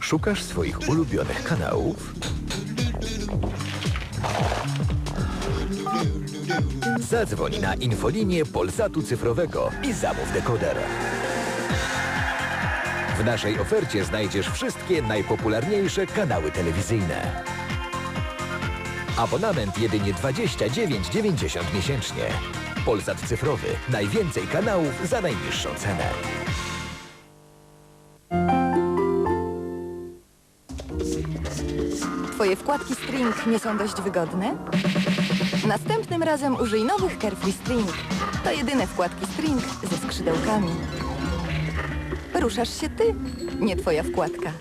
Szukasz swoich ulubionych kanałów? Zadzwoń na infolinię Polsatu Cyfrowego i zamów dekoder. W naszej ofercie znajdziesz wszystkie najpopularniejsze kanały telewizyjne. Abonament jedynie 29,90 miesięcznie. Polsat Cyfrowy. Najwięcej kanałów za najniższą cenę. Twoje wkładki string nie są dość wygodne? Następnym razem użyj nowych Carefree String. To jedyne wkładki string ze skrzydełkami. Ruszasz się ty, nie twoja wkładka.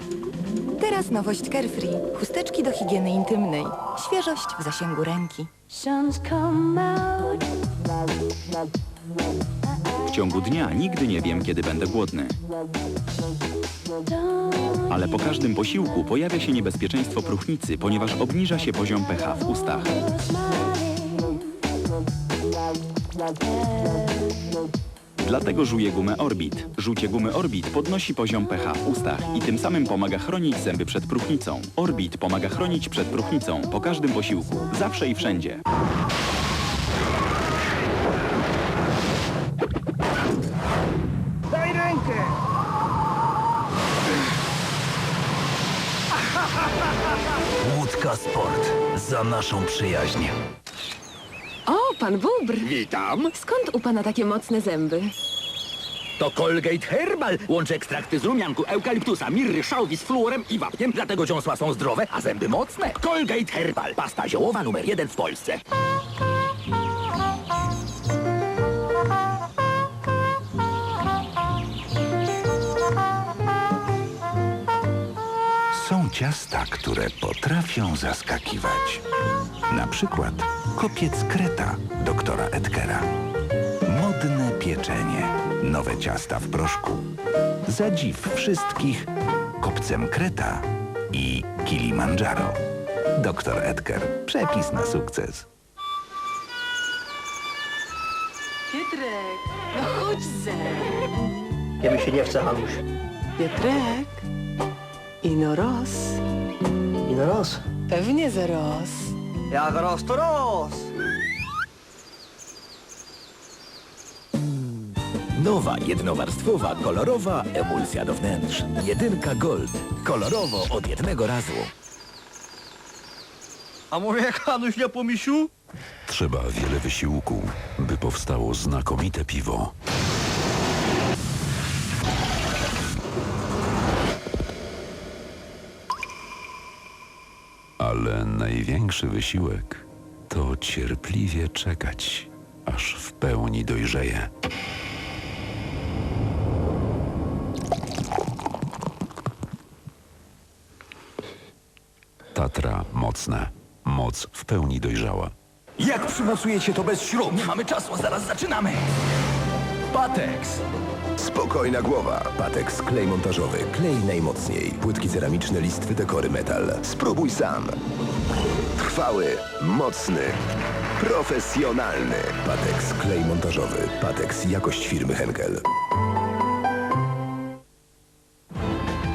Teraz nowość Carefree. Chusteczki do higieny intymnej. Świeżość w zasięgu ręki. Sun's come out. Ciągu dnia nigdy nie wiem, kiedy będę głodny. Ale po każdym posiłku pojawia się niebezpieczeństwo próchnicy, ponieważ obniża się poziom pH w ustach. Dlatego żuję gumę Orbit. Żucie gumy Orbit podnosi poziom pH w ustach i tym samym pomaga chronić zęby przed próchnicą. Orbit pomaga chronić przed próchnicą po każdym posiłku, zawsze i wszędzie. Łódka Sport. Za naszą przyjaźń. O, pan Bubr! Witam. Skąd u pana takie mocne zęby? To Colgate Herbal. Łączy ekstrakty z rumianku, eukaliptusa, mirry, szałwi z fluorem i wapniem, dlatego dziąsła są zdrowe, a zęby mocne. Colgate Herbal. Pasta ziołowa numer jeden w Polsce. Ciasta, które potrafią zaskakiwać. Na przykład kopiec kreta doktora Edkera. Modne pieczenie. Nowe ciasta w proszku. Zadziw wszystkich kopcem kreta i Kilimandżaro. Doktor Edgar. Przepis na sukces. Pietrek, no chodź ze. Ja mi się nie chce, Hanuś. Pietrek? Ino roz. I na roz. Pewnie ze roz. Jak roz, to roz. Nowa, jednowarstwowa, kolorowa emulsja do wnętrz. Jedynka Gold. Kolorowo od jednego razu. A może jak Hanuś nie? Trzeba wiele wysiłku, by powstało znakomite piwo. Ale największy wysiłek to cierpliwie czekać, aż w pełni dojrzeje. Tatra mocne. Moc w pełni dojrzała. Jak przymocujecie to bez śrub? Nie mamy czasu, zaraz zaczynamy. Patex. Spokojna głowa. Patex klej montażowy. Klej najmocniej. Płytki ceramiczne, listwy, dekory metal. Spróbuj sam. Trwały, mocny, profesjonalny. Patex klej montażowy. Patex jakość firmy Henkel.